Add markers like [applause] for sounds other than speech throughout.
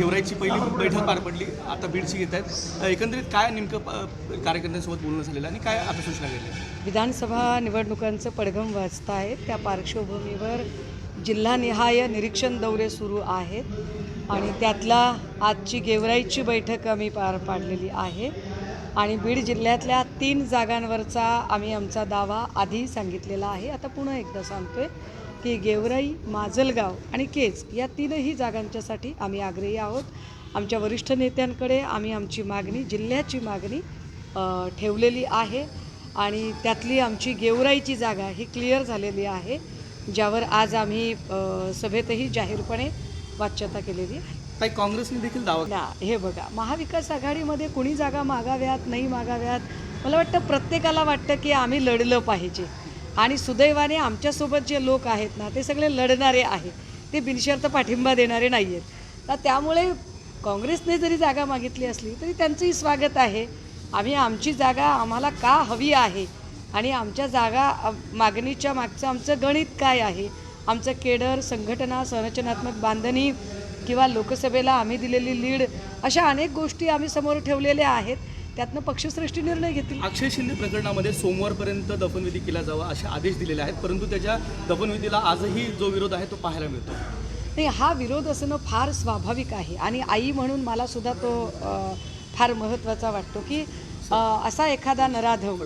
गेवराईची पहिली बैठक पार पडली. आता बीडची घेत आहेत. एकंदरीत काय नेमकं प- कार्यकर्त्यांसोबत बोलणं झालेलं आणि काय आता सूचना गेल्या विधानसभा निवडणुकांचं पडघम वाचत आहे. त्या पार्श्वभूमीवर जिल्हानिहाय निरीक्षण दौरे सुरू आहेत आणि त्यातला आजची गेवराईची बैठक आम्ही पार पाडलेली आहे. आणि बीड जिल्ह्यातल्या तीन जागांवरचा आम्ही आमचा दावा आधी सांगितलेला आहे. आता पुन्हा एकदा सांगतोय. की गेवराई माजलगाव आणि केज या तीनही जागांच्यासाठी आम्ही आग्रही आहोत. आमच्या वरिष्ठ नेत्यांकडे आम्ही आमची मागणी जिल्ह्याची मागणी ठेवलेली आहे आणि त्यातली आमची गेवराईची जागा ही क्लिअर झालेली आहे ज्यावर आज आम्ही सभेतही जाहीरपणे वाच्यता केलेली आहे. काही काँग्रेसने देखील दावा ना हे बघा महाविकास आघाडीमध्ये कुणी जागा मागाव्यात नाही मागाव्यात मला वाटतं प्रत्येकाला वाटतं की आम्ही लढलं पाहिजे. आणि सुदैवाने आमच्यासोबत जे लोक आहेत ना ते सगळे लढणारे आहेत. ते बिनशर्त पाठिंबा देणारे नाही आहेत तर त्यामुळे काँग्रेसने जरी जागा मागितली असली तरी त्यांचंही स्वागत आहे. आम्ही आमची जागा आम्हाला का हवी आहे? आणि आमच्या जागा मागणीच्या मागचं आमचं गणित काय आहे? आमचं केडर संघटना संरचनात्मक बांधणी किंवा लोकसभेला आम्ही दिलेली लीड अशा अनेक गोष्टी आम्ही समोर ठेवलेल्या आहेत. त्यातनं पक्षश्रेष्ठी निर्णय घेतील. अक्षय शिंदे प्रकरणामध्ये सोमवारपर्यंत दफनविधी केला जावा असे आदेश दिलेले आहेत परंतु त्याच्या दफनविधीला आजही जो विरोध आहे तो पाहायला मिळतो. नाही हा विरोध असणं फार स्वाभाविक आहे आणि आई म्हणून मला सुद्धा तो फार महत्त्वाचा वाटतो की असा एखादा नराधम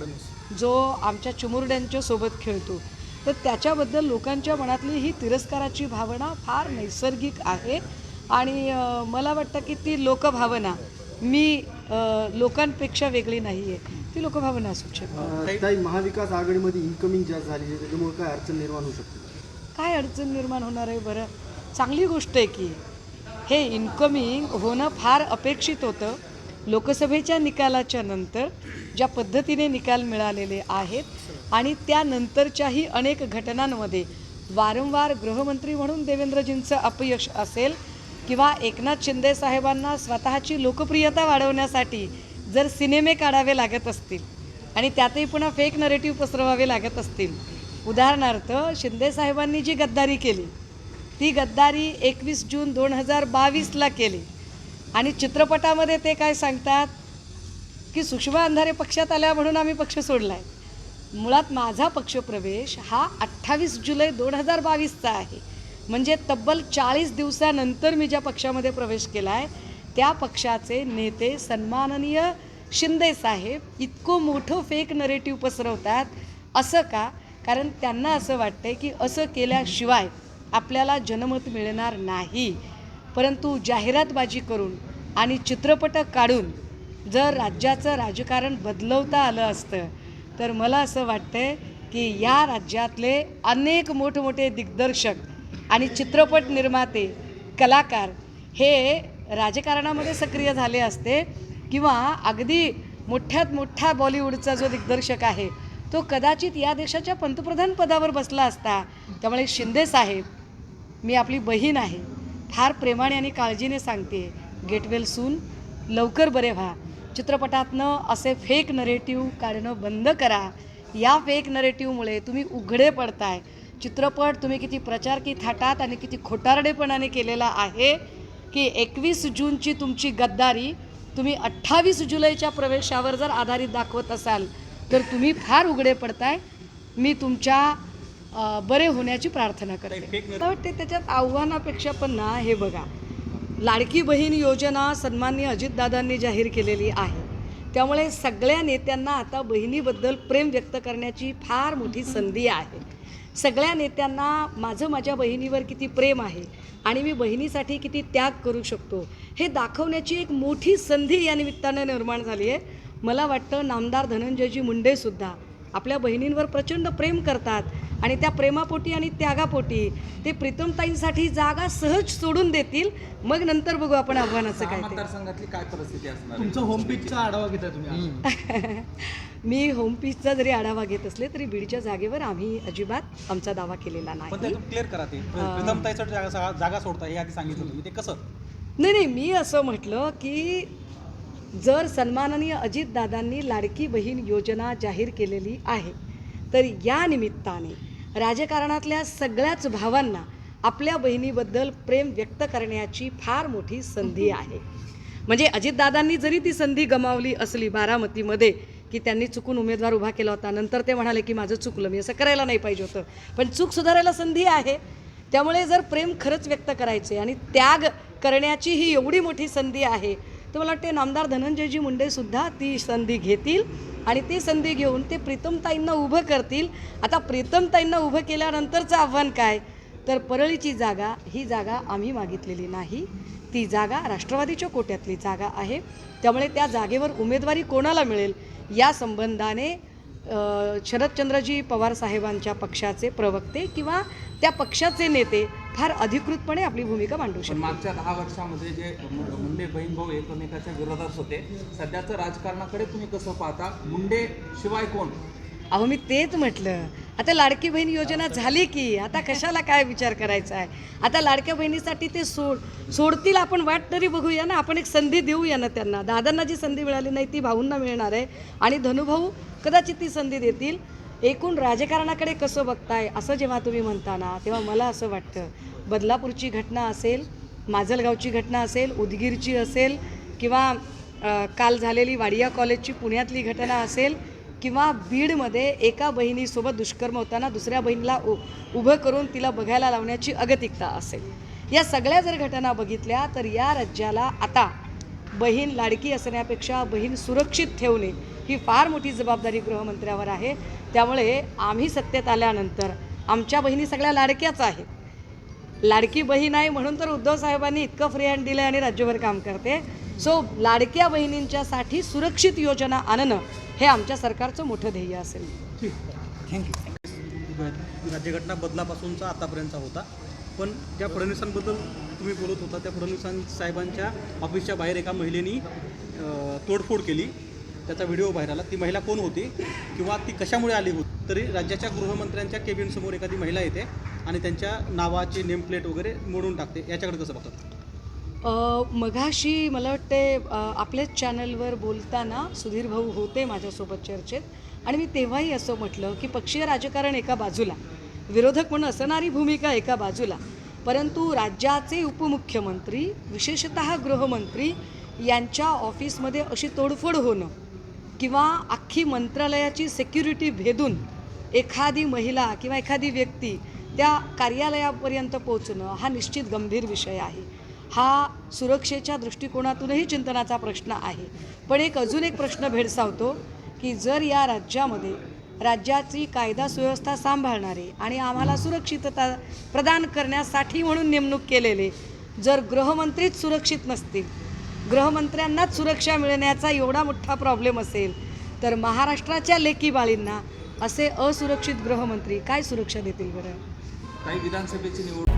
जो आमच्या चिमुरड्यांच्या सोबत खेळतो तर त्याच्याबद्दल लोकांच्या मनातली ही तिरस्काराची भावना फार नैसर्गिक आहे. आणि मला वाटतं की ती लोकभावना मी लोकांपेक्षा वेगळी नाही आहे ती लोकभावना असू शकते अ, ताई महाविकास आघाडीमध्ये इन्कमिंग जास्त झाली आहे त्याच्यामुळे काय अडचण निर्माण होऊ शकते? काय अडचण निर्माण होणार आहे बरं? चांगली गोष्ट आहे की हे इन्कमिंग होणं फार अपेक्षित होतं. लोकसभेच्या निकालाच्या नंतर ज्या पद्धतीने निकाल मिळालेले आहेत आणि त्यानंतरच्याही अनेक घटनांमध्ये वारंवार गृहमंत्री म्हणून देवेंद्रजींचं अपयश असेल किंवा एकनाथ शिंदे साहेबांना स्वतःची लोकप्रियता वाढवण्यासाठी जर सिनेमे काढावे लागत असतील आणि त्यातही पुन्हा फेक नरेटिव्ह पसरवावे लागत असतील. उदाहरणार्थ शिंदे साहेबांनी जी गद्दारी केली ती गद्दारी एकवीस जून दोन हजार बावीसला केली. आणि चित्रपटामध्ये ते काय सांगतात? की सुषमा अंधारे पक्षात आल्या म्हणून आम्ही पक्ष सोडला आहे मुळात माझा पक्षप्रवेश हा अठ्ठावीस जुलै दोन हजार बावीसचा आहे. म्हणजे तब्बल चाळीस दिवसानंतर मी ज्या पक्षामध्ये प्रवेश केला आहे त्या पक्षाचे नेते सन्माननीय शिंदे साहेब इतकं मोठं फेक नरेटिव्ह पसरवतात. असं का? कारण त्यांना असं वाटतंय की असं केल्याशिवाय आपल्याला जनमत मिळणार नाही. परंतु जाहिरातबाजी करून आणि चित्रपट काढून जर राज्याचं राजकारण बदलवता आलं असतं तर मला असं वाटतंय की या राज्यातले अनेक मोठमोठे दिग्दर्शक आणि चित्रपट निर्माते कलाकार हे राजकारणामध्ये सक्रिय झाले असते किंवा अगदी मोठ्यात मोठा बॉलिवूडचा जो दिग्दर्शक आहे तो कदाचित या देशाच्या पंतप्रधान पदावर बसला असता. त्यामुळे शिंदे साहेब मी आपली बहीण आहे फार प्रेमाने आणि काळजीने सांगते गेटवेल सून लवकर बरे व्हा. चित्रपटातनं असे फेक नरेटिव्ह काढणं बंद करा. या फेक नरेटिव्हमुळे तुम्ही उघडे पडताय. चित्रपट तुम्ही किती प्रचार की थाटात आणि किती खोटारडेपणाने केलेला आहे की एकवीस जूनची तुमची गद्दारी तुम्ही अठ्ठावीस जुलैच्या प्रवेशावर जर आधारित दाखवत असाल तर तुम्ही फार उघडे पडताय. मी तुमच्या बरे होण्याची प्रार्थना करते. मला वाटते त्याच्यात आव्हानापेक्षा पण ना हे बघा. लाडकी बहीण योजना सन्माननीय अजितदादांनी जाहीर केलेली आहे. त्यामुळे सगळ्या नेत्यांना आता बहिणीबद्दल प्रेम व्यक्त करण्याची फार मोठी संधी आहे. सगळ्या नेत्यांना माझं माझ्या बहिणीवर किती प्रेम आहे आणि मी बहिणीसाठी किती त्याग करू शकतो हे दाखवण्याची एक मोठी संधी या निमित्तानं निर्माण झाली आहे. मला वाटतं नामदार धनंजयजी मुंडेसुद्धा आपल्या बहिणींवर प्रचंड प्रेम करतात आणि त्या प्रेमापोटी आणि त्यागापोटी ते प्रीतमताईंसाठी जागा सहज सोडून देतील. मग नंतर बघू आपण आव्हानाचं काय मतदारसंघातली काय परिस्थिती असणार तुमचा होमपेजचा आढावा घेताय तुम्ही. [laughs] मी होमपीसचा जरी आढावा घेत असले तरी बीडच्या जागेवर आम्ही अजिबात आमचा दावा केलेला पण नाही क्लिअर करा ते. प्रीतमताईसाठी जागा जागा सोडता हे आधी सांगितलं तुम्ही. ते कसं? नाही नाही मी असं म्हटलं की जर सन्माननीय अजितदादांनी लाडकी बहीण योजना जाहीर केलेली आहे तर या निमित्ताने राजकारणातल्या सगळ्याच भावांना आपल्या बहिणीबद्दल प्रेम व्यक्त करण्याची फार मोठी संधी आहे. म्हणजे अजितदादांनी जरी ती संधी गमावली असली बारामतीमध्ये की त्यांनी चुकून उमेदवार उभा केला होता नंतर ते म्हणाले की माझं चुकलं मी असं करायला नाही पाहिजे होतं. पण चूक सुधारायला संधी आहे. त्यामुळे जर प्रेम खरंच व्यक्त करायचे आणि त्याग करण्याची ही एवढी मोठी संधी आहे तर मला वाटते नामदार धनंजयजी मुंडेसुद्धा ती संधी घेतील आणि ती संधी घेऊन ते प्रीतमताईंना उभं करतील. आता प्रीतमताईंना उभं केल्यानंतरचं आव्हान काय? तर परळीची जागा ही जागा आम्ही मागितलेली नाही. ती जागा राष्ट्रवादीच्या कोट्यातली जागा आहे. त्यामुळे त्या जागेवर उमेदवारी कोणाला मिळेल? या संबंधाने शरदचंद्रजी पवार साहेबांच्या पक्षाचे प्रवक्ते किंवा त्या पक्षाचे नेते फार अधिकृतपणे आपली भूमिका मांडू पण शकतात मागच्या दहा वर्षामध्ये जे मुंडे बहीण भाऊ एकमेकाच्या विरोधात होते सध्याचं राजकारणाकडे तुम्ही कसं पाहता? मुंडे शिवाय कोण? अहो मी तेच म्हटलं. आता लाडकी बहीण योजना झाली की आता कशाला काय विचार करायचा आहे? आता लाडक्या बहिणीसाठी ते सोड सोडतील आपण वाट तरी बघूया ना. आपण एक संधी देऊया ना त्यांना. दादांना जी संधी मिळाली नाही ती भाऊंना मिळणार आहे. आणि धनुभाऊ कदाचित ती संधी देतील. एकूण राजकारणाकडे कसं बघताय असं जेव्हा तुम्ही म्हणता ना तेव्हा मला असं वाटतं बदलापूरची घटना असेल माजलगावची घटना असेल उदगीरची असेल किंवा काल झालेली वाडिया कॉलेजची पुण्यातली घटना असेल किंवा बीडमध्ये एका बहिणीसोबत दुष्कर्म होताना दुसऱ्या बहिणीला उ उभं करून तिला बघायला लावण्याची अगतिकता असेल. या सगळ्या जर घटना बघितल्या तर या राज्याला आता बहीण लाडकी असण्यापेक्षा बहीण सुरक्षित ठेवणे ही फार मोठी जबाबदारी गृहमंत्र्यावर आहे. त्यामुळे आम्ही सत्तेत आल्यानंतर आमच्या बहिणी सगळ्या लाडक्याच आहेत. लाडकी बहीण आहे म्हणून तर उद्धव साहेबांनी इतकं फ्री हँड दिलं आणि राज्यभर काम करते. सो लाडक्या बहिणींच्यासाठी सुरक्षित योजना आणणं हे आमच्या सरकारचं मोठं ध्येय असेल. राज्यघटना बदलापासूनचा आतापर्यंतचा होता. पण ज्या फडणवीसांबद्दल तुम्ही बोलत होता त्या फडणवीस साहेबांच्या ऑफिसच्या बाहेर एका महिलेनी तोडफोड केली. त्याचा व्हिडिओ बाहेर आला. ती महिला कोण होती किंवा ती कशामुळे आली होती? तरी राज्याच्या गृहमंत्र्यांच्या केबिनसमोर एखादी महिला येते आणि त्यांच्या नावाची नेमप्लेट वगैरे मोडून टाकते. याच्याकडे कसं बघतात? मघाशी मला वाटते आपल्याच चॅनलवर बोलताना सुधीर भाऊ होते माझ्यासोबत चर्चेत. आणि मी तेव्हाही असं म्हटलं की पक्षीय राजकारण एका बाजूला विरोधक म्हणून असणारी भूमिका एका बाजूला. परंतु राज्याचे उपमुख्यमंत्री विशेषत गृहमंत्री यांच्या ऑफिसमध्ये अशी तोडफोड होणं किंवा अख्खी मंत्रालयाची सेक्युरिटी भेदून एखादी महिला किंवा एखादी व्यक्ती त्या कार्यालयापर्यंत पोहोचणं हा निश्चित गंभीर विषय आहे. हा सुरक्षेच्या दृष्टिकोनातूनही चिंतनाचा प्रश्न आहे. पण एक अजून एक प्रश्न भेडसावतो की जर या राज्यामध्ये राज्याची कायदा सुव्यवस्था सांभाळणारे आणि आम्हाला सुरक्षितता प्रदान करण्यासाठी म्हणून नेमणूक केलेले जर गृहमंत्रीच सुरक्षित नसतील गृहमंत्र्यांनाच सुरक्षा मिळण्याचा एवढा मोठा प्रॉब्लेम असेल तर महाराष्ट्राच्या लेकी बाळींना असे असुरक्षित गृहमंत्री काय सुरक्षा देतील बरं? काही विधानसभेची निवडणूक